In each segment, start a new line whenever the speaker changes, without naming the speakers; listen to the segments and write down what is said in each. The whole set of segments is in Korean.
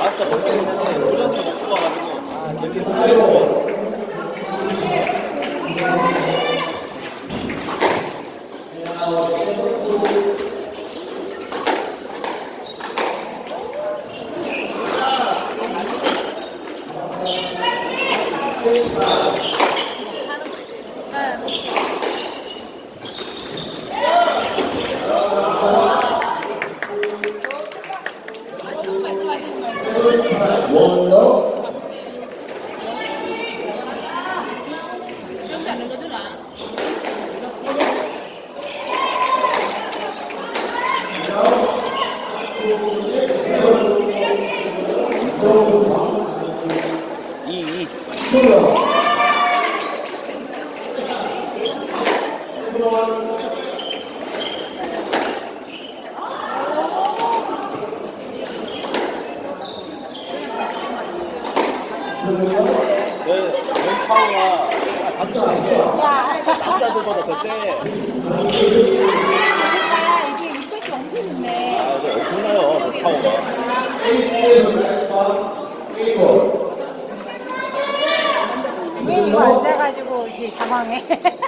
아까 먹긴 했는데 그래서 먹고 와가지고
지금 자는 거잖아.
이, 이. 그.
아, 이게.
아, 이거 그
앉아가지고 이게 당황해.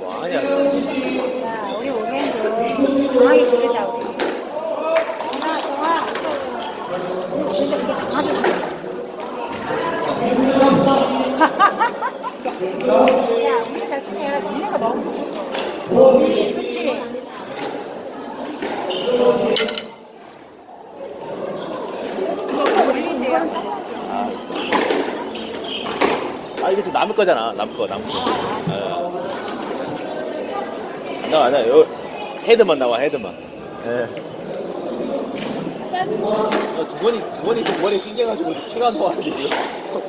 뭐 아니야.
야, 우리 오면도 강하게 부르자, 우리. 동아, 동아. 근데 그게 강하게 부르자. 야, 우리 잘 치네. 얘가 니네가 너무 무섭어. 그치? 이거 올리세요.
아, 이 거 거잖아. 남을 거, 남을 거. 예. 나, 나, 요, 헤드만 나와, 헤드만. 예. 어, 두 번이, 두 번이 좀 머리에 낑겨가지고 피가 나왔는데, 지금.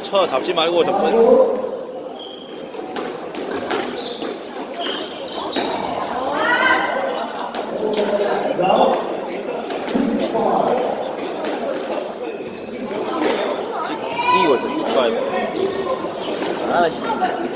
쳐, 쳐, 잡지 말고, 좀. 번- 이거 있어, 슈퍼 아, 씨.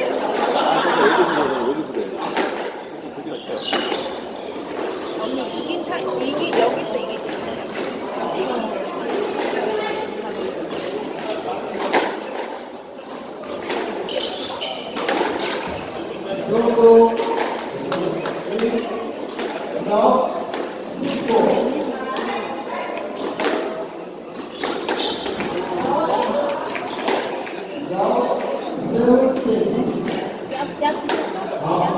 đó giúp cổ đó giữ sự đó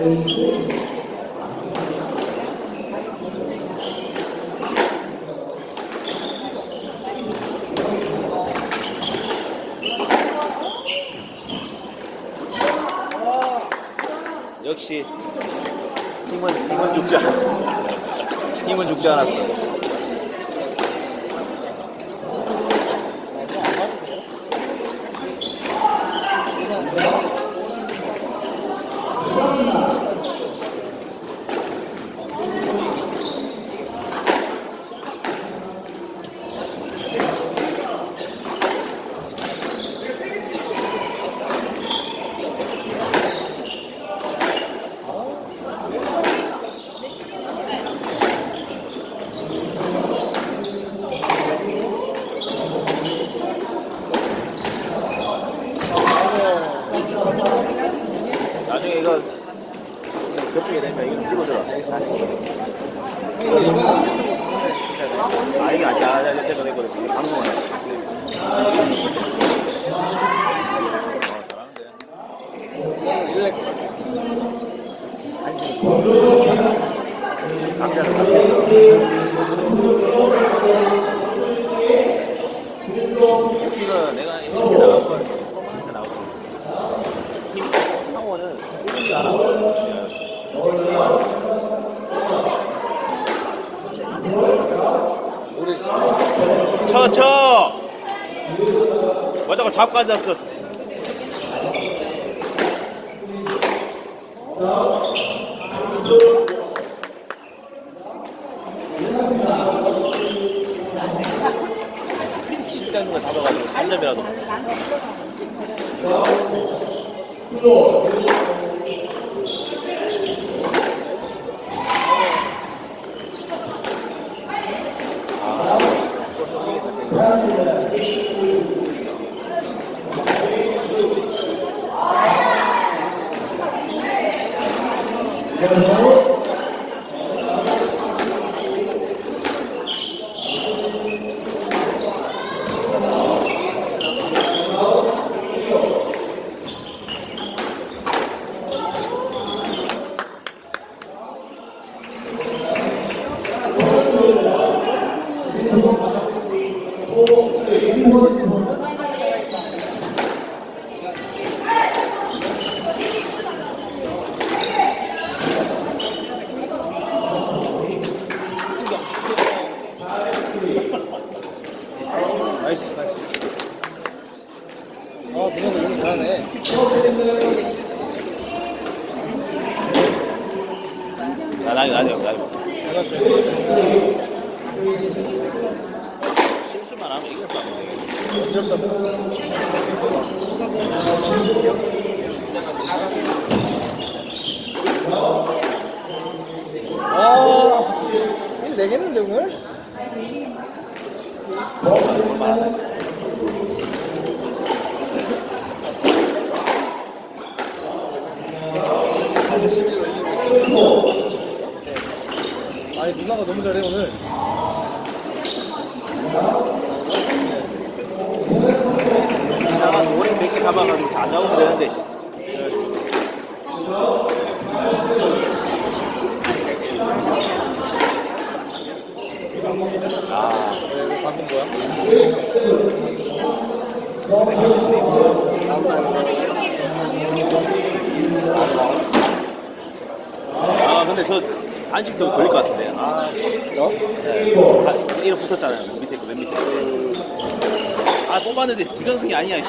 Thank you. 힘은 죽지 않았어. 그쪽에 되니까 이거 찍어줘라.
이거 유튜브 괜찮아요?
아, 이게 아직 안 돼. 내거 내거 내거. 방송하네. 어, 잘하는데.
이거는 일렉 것 같아요.
남자는 남자. 혹시는 내가 이렇게 나올 거야. 이렇게 나올 거야. 힘, 파워는 오지 않아.
노래
쳐, 쳐! 왜 자꾸 잡고 앉았어? 실대는 거 잡아가지고 3점이 라도.
나이스 나이스 아 누나가 너무 잘하네
나, 나, 나, 나, 나.
잘했어요
실수만 하면 이길 수 없는
어지럽다고 아, 일 내겠는데 오늘? 아니 누나가 너무 잘해 오늘.
내가 몇개 잡아가지고 다 잡으면 되는데, 씨. 아,
왜 방금 뭐야?
아, 근데 저 단식도 걸릴 것 같은데. 아,
너?
네. 아, 이름 붙었잖아요. 밑에 그 맨 밑에. 아, 뽑았는데 부전승이 아니야, 씨.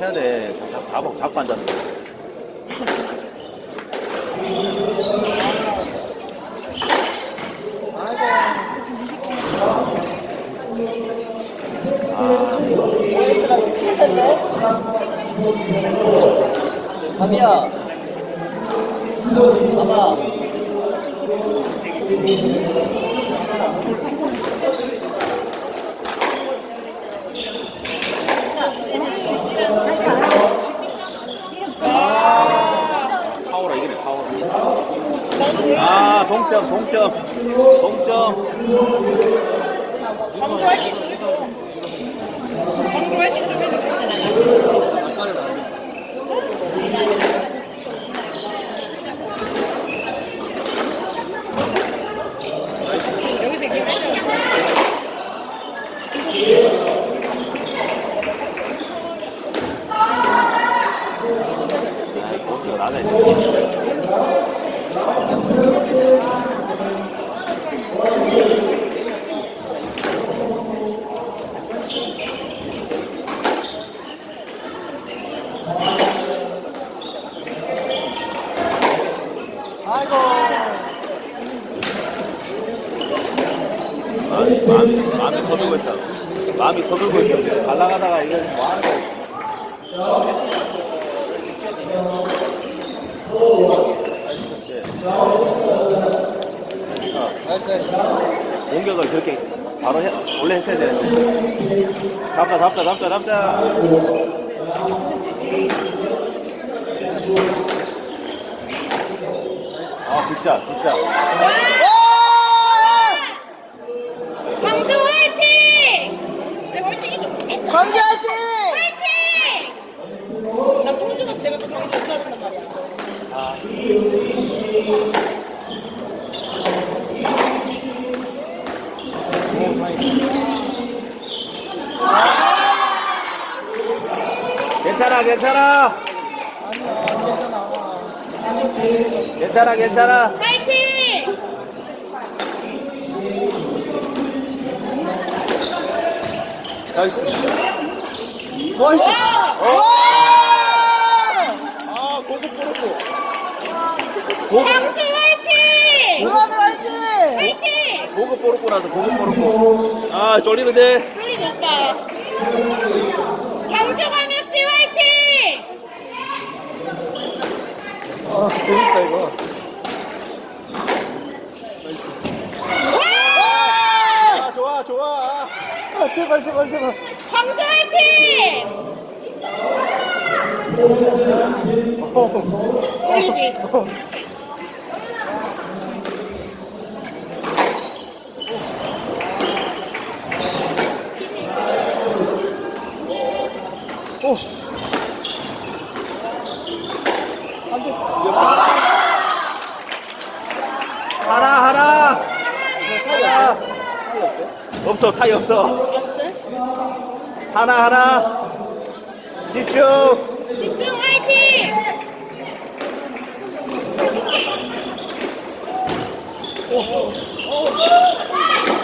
잡, 잡, 잡고 앉았어.
밥이야. 봐봐.
다시 알아.
파워라, 이기네, 파워라. 아, 동점, 동점. 동점. 나네. 마음이, 마음이, 마음이 서들고 있어. 마음이 서들고 있어. 잘 나가다가 이거 뭐 하는 거야?
나이스, 나이스.
공격을 그렇게 바로 해, 원래 했어야 되는데. 잡자, 잡자, 잡자, 잡자. 아, 굿샷, 굿샷.
광주 화이팅! 내 화이팅이 좀 했잖아.
광주 화이팅!
화이팅! 나 청주 가서 내가 좀 광주 쳐야 된단 말이야.
오, 다행이다.
괜찮아, 괜찮아.
괜찮아.
괜찮아.
화이팅!
나이스. 나이스. 와!
아, 고급 뽀르고. 고급,
광주 화이팅!
누나들 화이팅!
화이팅!
고급 뽀르고 나서 고급 뽀르고. 아, 쫄리는데.
졸리 좋다. 광주광역시 화이팅!
아, 재밌다, 이거. 나이스.
와!
아, 좋아, 좋아.
아, 제발, 제발, 제발.
광주 화이팅! 졸리지?
오.
없어 타이 없어 하나 하나 집중
집중 화이팅! 오.
오. 오.